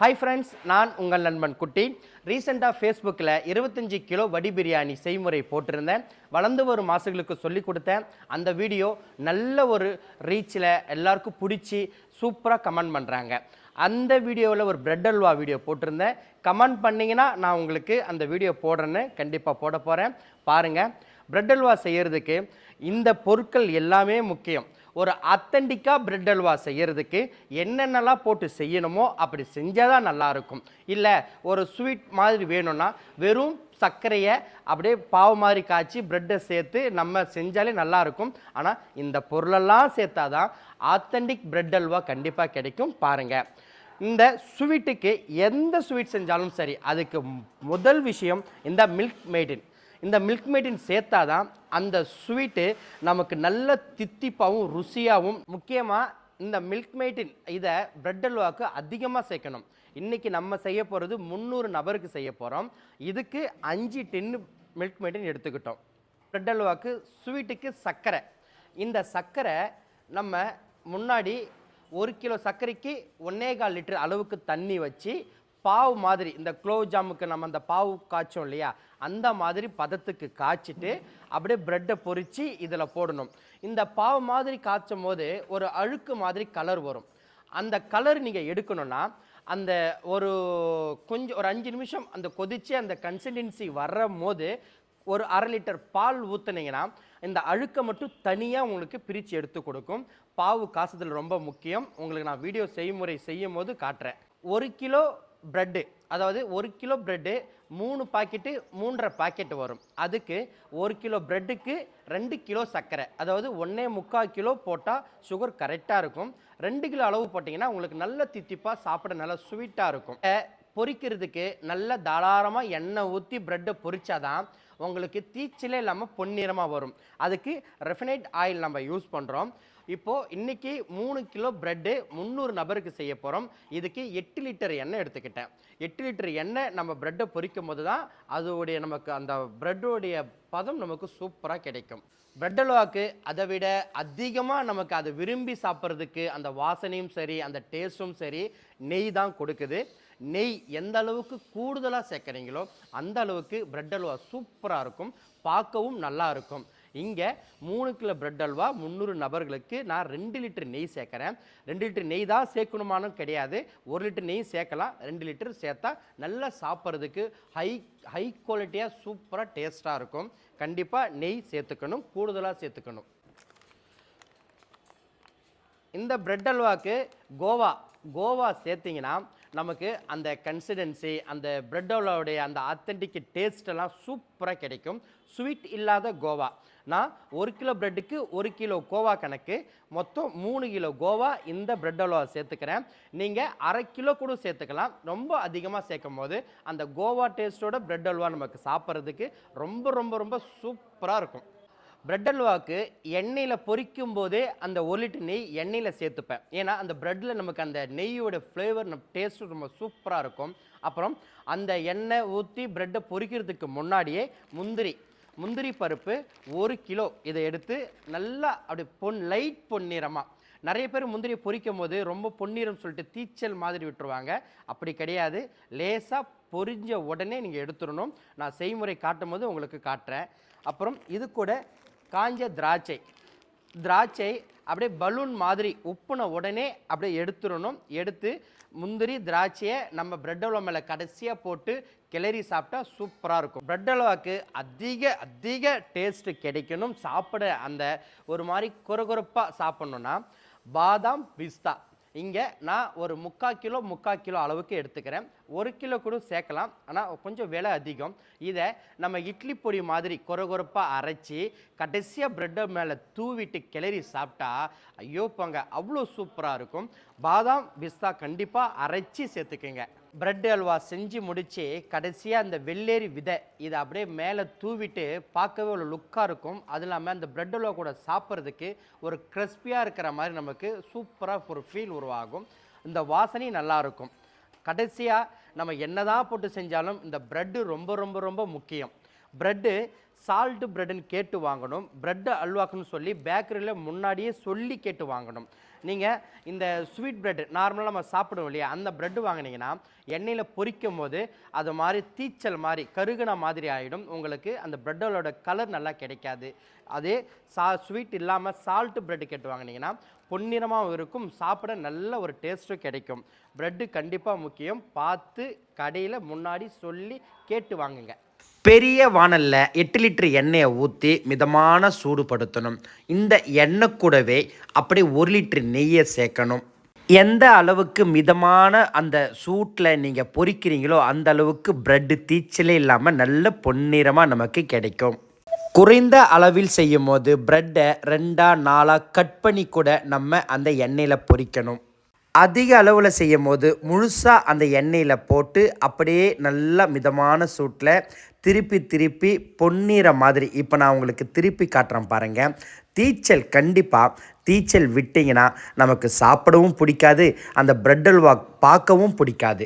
Hi friends நான் உங்கள் நண்பன் குட்டி. ரீசெண்டாக ஃபேஸ்புக்கில் இருபத்தஞ்சி கிலோ வடி பிரியாணி செய்முறை போட்டிருந்தேன். வளர்ந்து வரும் மாசுகளுக்கு சொல்லி கொடுத்தேன். அந்த வீடியோ நல்ல ஒரு ரீச்சில் எல்லாருக்கும் பிடிச்சி சூப்பராக கமெண்ட் பண்ணுறாங்க அந்த வீடியோவில் ஒரு பிரெட் அல்வா வீடியோ போட்டிருந்தேன். கமெண்ட் பண்ணிங்கன்னா நான் உங்களுக்கு அந்த வீடியோ போடுறேன்னு கண்டிப்பாக போட போகிறேன் பாருங்கள் பிரெட் அல்வா செய்கிறதுக்கு இந்த பொருட்கள் எல்லாமே முக்கியம். ஒரு அத்தன்டிக்காக பிரெட் அல்வா செய்கிறதுக்கு என்னென்னலாம் போட்டு செய்யணுமோ அப்படி செஞ்சால் தான் நல்லாயிருக்கும். இல்லை ஒரு ஸ்வீட் மாதிரி வேணும்னா வெறும் சர்க்கரையை அப்படியே பாவு மாதிரி காய்ச்சி ப்ரெட்டை சேர்த்து நம்ம செஞ்சாலே நல்லாயிருக்கும். ஆனால் இந்த பொருளெல்லாம் சேர்த்தா தான் ஆத்தென்டிக் பிரெட் அல்வா கண்டிப்பாக கிடைக்கும் பாருங்கள் இந்த ஸ்வீட்டுக்கு எந்த ஸ்வீட் செஞ்சாலும் சரி அதுக்கு முதல் விஷயம் இந்த மில்க் மேடின் இந்த மில்க் மேடின் சேர்த்தா தான் அந்த ஸ்வீட்டு நமக்கு நல்ல தித்திப்பாகவும் ருசியாகவும் முக்கியமாக இந்த மில்க் மேடின் இதை பிரெட் அல்வாவுக்கு அதிகமாக சேர்க்கணும். இன்றைக்கி நம்ம செய்ய போகிறது முந்நூறு நபருக்கு செய்ய போகிறோம் இதுக்கு அஞ்சு டின்னு மில்க் மேடின் எடுத்துக்கிட்டோம். பிரெட் அல்வாவுக்கு ஸ்வீட்டுக்கு சர்க்கரை. இந்த சர்க்கரை நம்ம முன்னாடி ஒரு கிலோ சர்க்கரைக்கு ஒன்னே கால் லிட்டர் அளவுக்கு தண்ணி வச்சு பாவு மாதிரி இந்த குலோப் ஜாமுக்கு நம்ம அந்த பாவு காய்ச்சோம் இல்லையா? அந்த மாதிரி பதத்துக்கு காய்ச்சிட்டு அப்படியே ப்ரெட்டை பொறிச்சு இதில் போடணும். இந்த பாவு மாதிரி காய்ச்சும் போது ஒரு அழுக்கு மாதிரி கலர் வரும். அந்த கலர் நீங்கள் எடுக்கணும்னா அந்த ஒரு கொஞ்சம் ஒரு அஞ்சு நிமிஷம் அந்த கொதிச்சு அந்த கன்சிஸ்டன்சி வர்ற போது ஒரு அரை லிட்டர் பால் ஊற்றுனீங்கன்னா இந்த அழுக்கை மட்டும் தனியாக உங்களுக்கு பிரித்து எடுத்து கொடுக்கும். பாவு காசுதல் ரொம்ப முக்கியம். உங்களுக்கு நான் வீடியோ செய்முறை செய்யும் போது காட்டுறேன். ஒரு கிலோ ப்ரெட்டு அதாவது ஒரு கிலோ ப்ரெட்டு மூணு பாக்கெட்டு மூன்றரை பாக்கெட் வரும். அதுக்கு ஒரு கிலோ ப்ரெட்டுக்கு ரெண்டு கிலோ சர்க்கரை. அதாவது ஒன்றே முக்கால் கிலோ போட்டால் சுகர் கரெக்டாக இருக்கும். ரெண்டு கிலோ அளவு போட்டிங்கன்னா உங்களுக்கு நல்ல தித்திப்பாக சாப்பிட நல்லா ஸ்வீட்டாக இருக்கும். பொரிக்கிறதுக்கு நல்ல தாராளமாக எண்ணெய் ஊற்றி ப்ரெட்டை பொரிச்சாதான் உங்களுக்கு தீச்சிலே இல்லாமல் பொன்னிறமாக வரும். அதுக்கு ரெஃபினைட் ஆயில் நம்ம யூஸ் பண்ணுறோம் இப்போது இன்றைக்கி மூணு கிலோ பிரெட்டு முந்நூறு நபருக்கு செய்ய போகிறோம் இதுக்கு எட்டு லிட்டர் எண்ணெய் எடுத்துக்கிட்டேன். எட்டு லிட்டர் எண்ணெய் நம்ம ப்ரெட்டை பொரிக்கும் போது தான் அதோடைய நமக்கு அந்த ப்ரெட்டோடைய பதம் நமக்கு சூப்பராக கிடைக்கும். பிரெட் அல்வாக்கு அதை விட அதிகமாக நமக்கு அதை விரும்பி சாப்பிட்றதுக்கு அந்த வாசனையும் சரி அந்த டேஸ்ட்டும் சரி நெய் தான் கொடுக்குது. நெய் எந்த அளவுக்கு கூடுதலாக சேர்க்குறீங்களோ அந்த அளவுக்கு பிரெட் அல்வா சூப்பராக இருக்கும். பார்க்கவும் நல்லா இருக்கும். இங்கே மூணு கிலோ பிரெட் அல்வா முந்நூறு நபர்களுக்கு நான் ரெண்டு லிட்டர் நெய் சேர்க்குறேன். ரெண்டு லிட்டர் நெய் தான் சேர்க்கணுமானும் கிடையாது. ஒரு லிட்டர் நெய் சேர்க்கலாம் ரெண்டு லிட்டர் சேர்த்தா நல்லா சாப்பிட்றதுக்கு ஹை ஹை குவாலிட்டியாக சூப்பராக டேஸ்ட்டாக இருக்கும். கண்டிப்பாக நெய் சேர்த்துக்கணும் கூடுதலாக சேர்த்துக்கணும். இந்த பிரெட் அல்வாக்கு கோவா கோவா சேர்த்திங்கன்னா நமக்கு அந்த கன்சிடென்சி அந்த பிரெட் அல்வாவுடைய அந்த ஆத்தென்டிக் டேஸ்டெல்லாம் சூப்பராக கிடைக்கும். ஸ்வீட் இல்லாத கோவா. நான் ஒரு கிலோ பிரெட்டுக்கு ஒரு கிலோ கோவா கணக்கு மொத்தம் மூணு கிலோ கோவா இந்த பிரெட் அல்வா சேர்த்துக்கிறேன். நீங்கள் அரை கிலோ கூட சேர்த்துக்கலாம். ரொம்ப அதிகமாக சேர்க்கும் போது அந்த கோவா டேஸ்ட்டோட பிரெட் அல்வா நமக்கு சாப்பிட்றதுக்கு ரொம்ப ரொம்ப ரொம்ப சூப்பராக இருக்கும். பிரெட் அல்வாவுக்கு எண்ணெயில் பொரிக்கும் போதே அந்த ஒரு லிட்டர் நெய் எண்ணெயில் சேர்த்துப்பேன். ஏன்னா அந்த ப்ரெட்டில் நமக்கு அந்த நெய்யோட ஃப்ளேவர் நம்ம டேஸ்ட்டு ரொம்ப சூப்பராக இருக்கும். அப்புறம் அந்த எண்ணெய் ஊற்றி ப்ரெட்டை பொரிக்கிறதுக்கு முன்னாடியே முந்திரி முந்திரி பருப்பு ஒரு கிலோ இதை எடுத்து நல்லா அப்படி பொன் லைட் பொன்னிறமாக நிறைய பேர் முந்திரியை பொரிக்கும் போது ரொம்ப பொன்னிறம் சொல்லிட்டு தீச்சல் மாதிரி விட்டுருவாங்க. அப்படி கிடையாது. லேசாக பொரிஞ்ச உடனே நீங்கள் எடுத்துடணும். நான் செய்முறை காட்டும் போது உங்களுக்கு காட்டுறேன். அப்புறம் இது கூட காஞ்ச திராட்சை. திராட்சை அப்படியே பலூன் மாதிரி உப்புன உடனே அப்படியே எடுத்துடணும். எடுத்து முந்திரி திராட்சையை நம்ம பிரெட் அல்வா மேலே கடைசியாக போட்டு கிளறி சாப்பிட்டா சூப்பராக இருக்கும். பிரெட் அல்வாக்கு அதிக அதிக டேஸ்ட்டு கிடைக்கணும். சாப்பிட அந்த ஒரு மாதிரி குறகுறப்பாக சாப்பிட்ணுன்னா பாதாம் பிஸ்தா. இங்கே நான் ஒரு முக்கால் கிலோ முக்கால் கிலோ அளவுக்கு எடுத்துக்கிறேன். ஒரு கிலோ கூட சேர்க்கலாம். ஆனால் கொஞ்சம் விலை அதிகம். இதை நம்ம இட்லி பொடி மாதிரி கொரகொரப்பாக அரைச்சி கடைசியாக ப்ரெட்டை மேலே தூவிட்டு கிளறி சாப்பிட்டா ஐயோ போங்க அவ்வளோ சூப்பராக இருக்கும். பாதாம் பிஸ்தா கண்டிப்பாக அரைச்சி சேர்த்துக்குங்க. பிரெட் அல்வா செஞ்சு முடித்து கடைசியாக அந்த வெள்ளேரி விதை இதை அப்படியே மேலே தூவிட்டு பார்க்கவே ஒரு லுக்காக இருக்கும். அது இல்லாமல் அந்த பிரெட் அல்வா கூட சாப்பிட்றதுக்கு ஒரு கிறிஸ்பியாக இருக்கிற மாதிரி நமக்கு சூப்பராக ஒரு ஃபீல் உருவாகும். இந்த வாசனையும் நல்லாயிருக்கும் கடைசியாக நம்ம என்ன தான் போட்டு செஞ்சாலும் இந்த பிரெட்டு ரொம்ப ரொம்ப ரொம்ப முக்கியம். பிரெட்டு சால்ட்டு பிரெட்னு கேட்டு வாங்கணும். பிரெட் அல்வாக்குன்னு சொல்லி பேக்கரியில் முன்னாடியே சொல்லி கேட்டு வாங்கணும். நீங்கள் இந்த ஸ்வீட் பிரெட் நார்மலாக நம்ம சாப்பிடுவோம் இல்லையா? அந்த பிரெட் வாங்கினீங்கன்னா எண்ணெயில் பொரிக்கும் போது அது மாதிரி தீச்சல் மாதிரி கருகுன மாதிரி ஆகிடும் உங்களுக்கு அந்த பிரெட்டோட கலர் நல்லா கிடைக்காது. அதே சா ஸ்வீட் இல்லாமல் சால்ட்டு பிரெட் கேட்டு வாங்கினீங்கன்னா பொன்னிறமாகவும் இருக்கும். சாப்பிட நல்ல ஒரு டேஸ்ட்டும் கிடைக்கும். பிரெட்டு கண்டிப்பாக முக்கியம். பார்த்து கடையில் முன்னாடி சொல்லி கேட்டு வாங்குங்க. பெரிய வானலில் எட்டு லிட்டர் எண்ணெயை ஊற்றி மிதமான சூடுபடுத்தணும். இந்த எண்ணெய் கூடவே அப்படியே ஒரு லிட்டர் நெய்யை சேர்க்கணும். எந்த அளவுக்கு மிதமான அந்த சூட்டில் நீங்கள் பொறிக்கிறீங்களோ அந்த அளவுக்கு ப்ரெட்டு தீச்சலே இல்லாமல் நல்ல பொன்னிறமாக நமக்கு கிடைக்கும். குறைந்த அளவில் செய்யும் போது ப்ரெட்டை ரெண்டாக நாளாக கட் பண்ணி கூட நம்ம அந்த எண்ணெயில் பொறிக்கணும். அதிக அளவில் செய்யும் போது முழுசாக அந்த எண்ணெயில் போட்டு அப்படியே நல்லா மிதமான சூட்டில் திருப்பி திருப்பி பொன்னிற மாதிரி இப்போ நான் உங்களுக்கு திருப்பி காட்டுறேன் பாருங்கள் தீச்சல் கண்டிப்பாக தீச்சல் விட்டிங்கன்னா நமக்கு சாப்பிடவும் பிடிக்காது அந்த பிரெட் அல்வா பார்க்கவும் பிடிக்காது.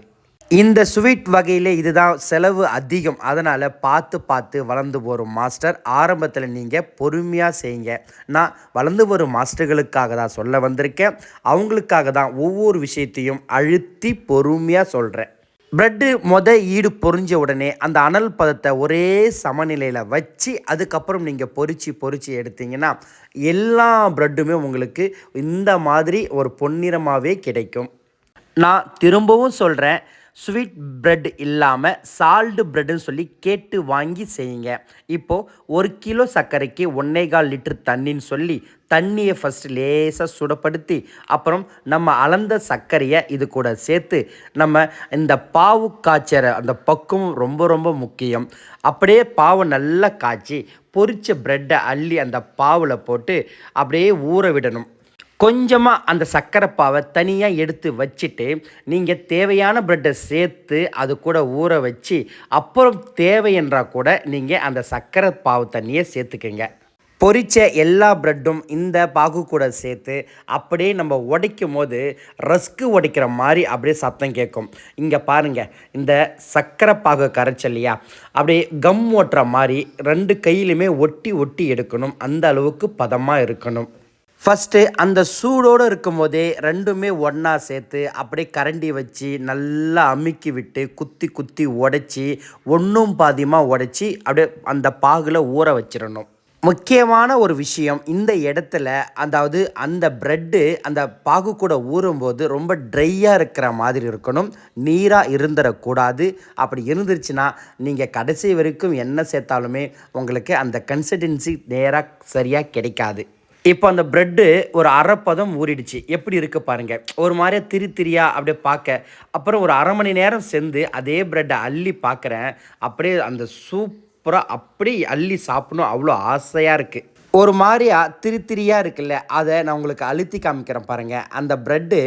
இந்த ஸ்வீட் வகையில் இதுதான் செலவு அதிகம். அதனால் பார்த்து பார்த்து வளர்ந்து வரும் மாஸ்டர். ஆரம்பத்தில் நீங்கள் பொறுமையாக செய்யுங்க. நான் வளர்ந்து வரும் மாஸ்டர்களுக்காக தான் சொல்ல வந்திருக்கேன். அவங்களுக்காக தான் ஒவ்வொரு விஷயத்தையும் அழுத்தி பொறுமையாக சொல்கிறேன் ப்ரெட்டு மொத ஈடு பொரிஞ்ச உடனே அந்த அனல் பதத்தை ஒரே சமநிலையில் வச்சு அதுக்கப்புறம் நீங்கள் பொறிச்சு பொறிச்சு எடுத்தீங்கன்னா எல்லா ப்ரெட்டுமே உங்களுக்கு இந்த மாதிரி ஒரு பொன்னிறமாகவே கிடைக்கும். நான் திரும்பவும் சொல்கிறேன் ஸ்வீட் பிரெட் இல்லாமல் சால்டு பிரெட்னு சொல்லி கேட்டு வாங்கி செய்யுங்க. இப்போது ஒரு கிலோ சர்க்கரைக்கு ஒன்றே கால் லிட்டர் தண்ணின்னு சொல்லி தண்ணியை ஃபஸ்ட்டு லேசாக சுடப்படுத்தி அப்புறம் நம்ம அளந்த சர்க்கரையை இது கூட சேர்த்து நம்ம இந்த பாவு காய்ச்சற அந்த பக்குவம் ரொம்ப ரொம்ப முக்கியம். அப்படியே பாவை நல்லா காய்ச்சி பொரிச்ச ப்ரெட்டை அள்ளி அந்த பாவில் போட்டு அப்படியே ஊற விடணும். கொஞ்சமாக அந்த சர்க்கரை பாவை தனியாக எடுத்து வச்சுட்டு நீங்கள் தேவையான ப்ரெட்டை சேர்த்து அது கூட ஊற வச்சு அப்புறம் தேவை என்றால் கூட நீங்கள் அந்த சர்க்கரை பாவு தண்ணியை சேர்த்துக்குங்க. பொரித்த எல்லா ப்ரெட்டும் இந்த பாகு கூட சேர்த்து அப்படியே நம்ம உடைக்கும் போது ரஸ்க்கு உடைக்கிற மாதிரி அப்படியே சத்தம் கேட்கும். இங்கே பாருங்கள் இந்த சர்க்கரை பாகு கரைச்சி இல்லையா? அப்படியே கம் ஓட்டுற மாதிரி ரெண்டு கையிலுமே ஒட்டி ஒட்டி எடுக்கணும். அந்த அளவுக்கு பதமாக இருக்கணும். ஃபஸ்ட்டு அந்த சூடோடு இருக்கும்போதே ரெண்டுமே ஒன்றா சேர்த்து அப்படியே கரண்டி வச்சு நல்லா அமுக்கி விட்டு குத்தி குத்தி உடச்சி ஒன்றும் பாதியமாக உடச்சி அப்படியே அந்த பாகில் ஊற வச்சிடணும். முக்கியமான ஒரு விஷயம் இந்த இடத்துல அதாவது அந்த ப்ரெட்டு அந்த பாகு கூட ஊறும்போது ரொம்ப ட்ரையாக இருக்கிற மாதிரி இருக்கணும். நீராக இருந்துடக்கூடாது அப்படி இருந்துருச்சுன்னா நீங்கள் கடைசி வரைக்கும் என்ன சேர்த்தாலுமே உங்களுக்கு அந்த கன்சிஸ்டன்சி நேராக சரியாக கிடைக்காது. இப்போ அந்த ப்ரெட்டு ஒரு அரைப்பதம் ஊறிடுச்சு. எப்படி இருக்குது பாருங்கள் ஒரு மாதிரியே திரி திரியா அப்படியே பார்க்க. அப்புறம் ஒரு அரை மணி நேரம் சேர்ந்து அதே ப்ரெட்டை அள்ளி பார்க்குறேன். அப்படியே அந்த சூப்பராக அப்படி அள்ளி சாப்பிடணும். அவ்வளோ ஆசையாக இருக்குது ஒரு மாதிரியாக திரி திரியாக இருக்குல்ல அதை நான் உங்களுக்கு அழுத்தி காமிக்கிறேன் பாருங்கள் அந்த ப்ரெட்டு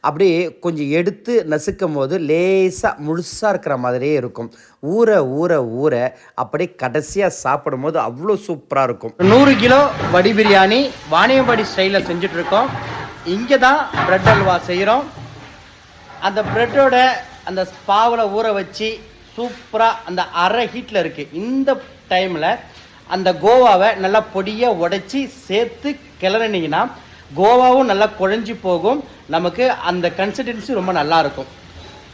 அப்படியே கொஞ்சம் எடுத்து நசுக்கும் போது லேசாக முழுசாக இருக்கிற மாதிரியே இருக்கும். ஊற ஊற ஊற அப்படியே கடைசியாக சாப்பிடும் போது அவ்வளோ சூப்பராக இருக்கும் நூறு கிலோ வடி பிரியாணி வாணியம்பாடி ஸ்டைலில் செஞ்சிட்ருக்கோம் இங்கே தான் ப்ரெட் அல்வா செய்கிறோம் அந்த ப்ரெட்டோட அந்த பாவில் ஊற வச்சு சூப்பராக அந்த அரை ஹீட்டில் இருக்குது இந்த டைமில் அந்த கோவாவை நல்லா பொடியாக உடைச்சி சேர்த்து கிளறினீங்கன்னா கோவாவும் நல்லா குழஞ்சி போகும். நமக்கு அந்த கன்சிஸ்டன்சி ரொம்ப நல்லா இருக்கும்.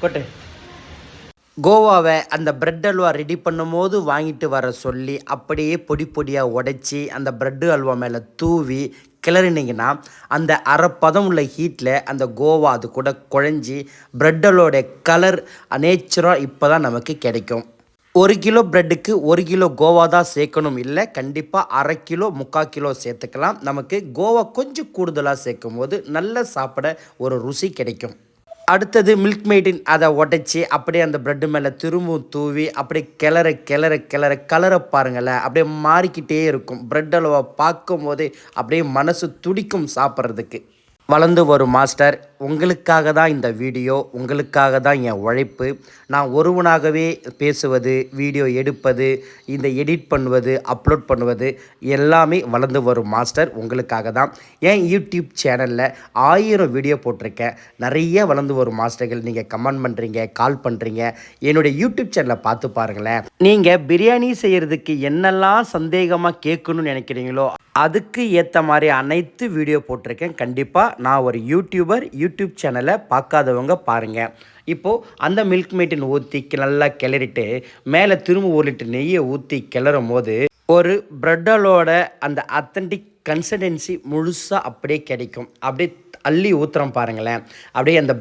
கொட்டு. கோவாவை அந்த பிரெட் அல்வா ரெடி பண்ணும்போது வாங்கிட்டு வர சொல்லி அப்படியே பொடி பொடியாக உடைச்சி அந்த பிரெட் அல்வா மேலே தூவி கிளறினீங்கன்னா அந்த அரைப்பதம் உள்ள ஹீட்டில் அந்த கோவா அது கூட குழஞ்சி பிரெட்டலோட கலர் நேச்சுராக இப்போ தான் நமக்கு கிடைக்கும். ஒரு கிலோ ப்ரெட்டுக்கு ஒரு கிலோ கோவா தான் சேர்க்கணும். இல்லை கண்டிப்பாக அரை கிலோ முக்கால் கிலோ சேர்த்துக்கலாம். நமக்கு கோவா கொஞ்சம் கூடுதலாக சேர்க்கும் போது நல்ல சாப்பிட ஒரு ருசி கிடைக்கும். அடுத்தது மில்க் மெய்டின் அதை உடைச்சி அப்படியே அந்த ப்ரெட்டு மேலே திரும்பவும் தூவி அப்படியே கிளற கிளற கிளற கலரை பாருங்களேன் அப்படியே மாறிக்கிட்டே இருக்கும். ப்ரெட் அளவை பார்க்கும் போதே அப்படியே மனசு துடிக்கும் சாப்பிட்றதுக்கு. வளர்ந்து வரும் மாஸ்டர் உங்களுக்காக தான் இந்த வீடியோ உங்களுக்காக தான் என் உழைப்பு. நான் ஒருவனாகவே பேசுவது வீடியோ எடுப்பது இந்த எடிட் பண்ணுவது அப்லோட் பண்ணுவது எல்லாமே வளர்ந்து வரும் மாஸ்டர் உங்களுக்காக தான். என் யூடியூப் சேனலில் ஆயிரம் வீடியோ போட்டிருக்கேன். நிறைய வளர்ந்து வரும் மாஸ்டர்கள் நீங்கள் கமெண்ட் பண்ணுறீங்க கால் பண்ணுறீங்க என்னுடைய யூடியூப் சேனலை பார்த்து பாருங்களேன். நீங்கள் பிரியாணி செய்கிறதுக்கு என்னெல்லாம் சந்தேகமாக கேட்கணும்னு நினைக்கிறீங்களோ அதுக்கு ஏற்ற மாதிரி அனைத்து வீடியோ போட்டிருக்கேன். கண்டிப்பாக நான் ஒரு யூடியூபர் யூடியூப் சேனலை பார்க்காதவங்க பாருங்கள் இப்போது அந்த மில்க் மேட்டின் ஊற்றி நல்லா கிளறிட்டு மேலே திரும்ப ஒரு லிட்டர் நெய்யை ஊற்றி கிளறும் போது ஒரு ப்ரெட்டலோட அந்த அத்தன்டிக் கன்சிஸ்டன்சி முழுசாக அப்படியே கிடைக்கும். அப்படியே அள்ளி ஊற்றுறோம் பாருங்களேன். அப்படியே அந்த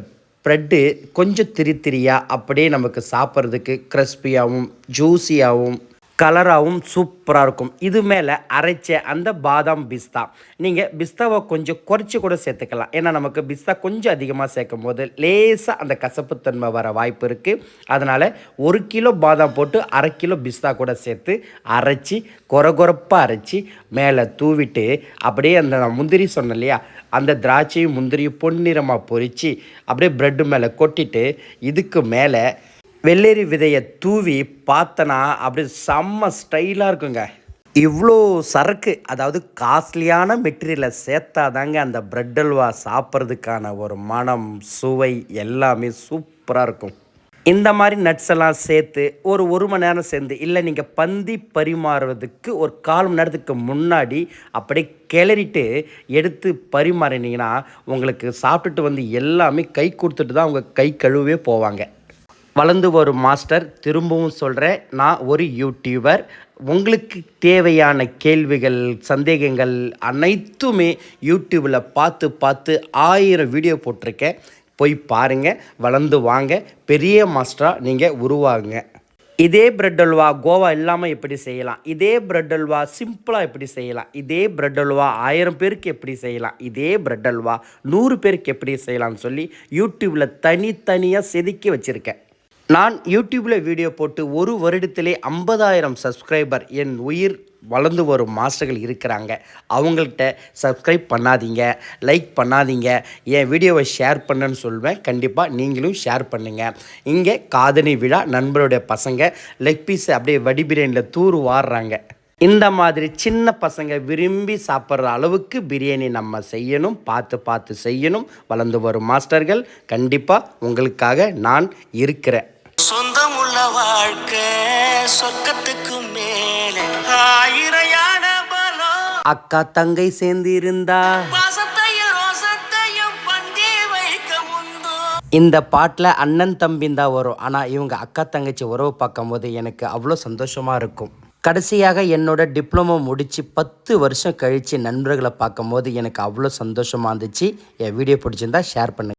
ப்ரெட்டு கொஞ்சம் திரி திரியாக அப்படியே நமக்கு சாப்பிட்றதுக்கு கிறிஸ்பியாகவும் ஜூஸியாகவும் கலராகவும் சூப்பராக இருக்கும். இது மேலே அரைச்ச அந்த பாதாம் பிஸ்தா. நீங்கள் பிஸ்தாவை கொஞ்சம் குறைச்சி கூட சேர்த்துக்கலாம். ஏன்னா நமக்கு பிஸ்தா கொஞ்சம் அதிகமாக சேர்க்கும் போது லேசாக அந்த கசப்புத்தன்மை வர வாய்ப்பு இருக்குது அதனால் ஒரு கிலோ பாதாம் போட்டு அரை கிலோ பிஸ்தா கூட சேர்த்து அரைச்சி குறகுறப்பாக அரைச்சி மேலே தூவிட்டு அப்படியே அந்த நான் முந்திரி சொன்னேன் இல்லையா? அந்த திராட்சையும் முந்திரியும் பொன்னிறமாக பொறிச்சு அப்படியே ப்ரெட்டு மேலே கொட்டிட்டு இதுக்கு மேலே வெள்ளரி விதையை தூவி பார்த்தனா அப்படியே செம்ம ஸ்டைலாக இருக்குங்க. இவ்வளோ சரக்கு அதாவது காஸ்ட்லியான மெட்டீரியலை சேர்த்தாதாங்க அந்த பிரெட் அல்வா சாப்பிட்றதுக்கான ஒரு மனம் சுவை எல்லாமே சூப்பராக இருக்கும். இந்த மாதிரி நட்ஸ் எல்லாம் சேர்த்து ஒரு ஒரு மணி நேரம் சேர்ந்து இல்லை நீங்கள் பந்தி பரிமாறுவதுக்கு ஒரு கால் மணி நேரத்துக்கு முன்னாடி அப்படியே கிளறிட்டு எடுத்து பரிமாறினீங்கன்னா உங்களுக்கு சாப்பிட்டுட்டு வந்து எல்லாமே கை கொடுத்துட்டு தான் அவங்க கை கழுவே போவாங்க. வளர்ந்து வரும் மாஸ்டர் திரும்பவும் சொல்கிறேன் நான் ஒரு யூடியூபர் உங்களுக்கு தேவையான கேள்விகள் சந்தேகங்கள் அனைத்துமே யூடியூப்பில் பார்த்து பார்த்து ஆயிரம் வீடியோ போட்டிருக்கேன். போய் பாருங்கள் வளர்ந்து வாங்க. பெரிய மாஸ்டராக நீங்கள் உருவாகுங்க. இதே பிரெட் அல்வா கோவா இல்லாமல் எப்படி செய்யலாம்? இதே பிரெட் அல்வா சிம்பிளாக எப்படி செய்யலாம்? இதே பிரெட் அல்வா ஆயிரம் பேருக்கு எப்படி செய்யலாம்? இதே பிரெட் அல்வா நூறு பேருக்கு எப்படி செய்யலாம்னு சொல்லி யூடியூப்பில் தனித்தனியாக செதுக்கி வச்சுருக்கேன். நான் யூடியூப்பில் வீடியோ போட்டு ஒரு வருடத்திலே ஐம்பதாயிரம் சப்ஸ்கிரைபர் என் உயிர் வளர்ந்து வரும் மாஸ்டர்கள் இருக்கிறாங்க. அவங்கள்ட்ட சப்ஸ்கிரைப் பண்ணாதீங்க லைக் பண்ணாதீங்க. என் வீடியோவை ஷேர் பண்ணுன்னு சொல்வேன். கண்டிப்பாக நீங்களும் ஷேர் பண்ணுங்கள் இங்கே காதணி விழா நண்பருடைய பசங்க லெக் பீஸ் அப்படியே வடி பிரியாணியில் தூர் வாடுறாங்க இந்த மாதிரி சின்ன பசங்க விரும்பி சாப்பிட்ற அளவுக்கு பிரியாணி நம்ம செய்யணும் பார்த்து பார்த்து செய்யணும் வளர்ந்து வரும் மாஸ்டர்கள். கண்டிப்பாக உங்களுக்காக நான் இருக்கிறேன். சொந்தமுள்ள வாழ்க்கை சொர்க்கத்துக்கு மேல. ஆயிரையான பலம். அக்கா தங்கை சேர்ந்து இருந்தா இந்த பாட்டில் அண்ணன் தம்பின் தான் வரும். ஆனால் இவங்க அக்கா தங்கச்சி உறவு பார்க்கும்போது எனக்கு அவ்வளோ சந்தோஷமாக இருக்கும். கடைசியாக என்னோட டிப்ளமோ முடித்து பத்து வருஷம் கழித்து நண்பர்களை பார்க்கும்போது எனக்கு அவ்வளோ சந்தோஷமாக இருந்துச்சு. என் வீடியோ பிடிச்சிருந்தா ஷேர் பண்ணுங்க.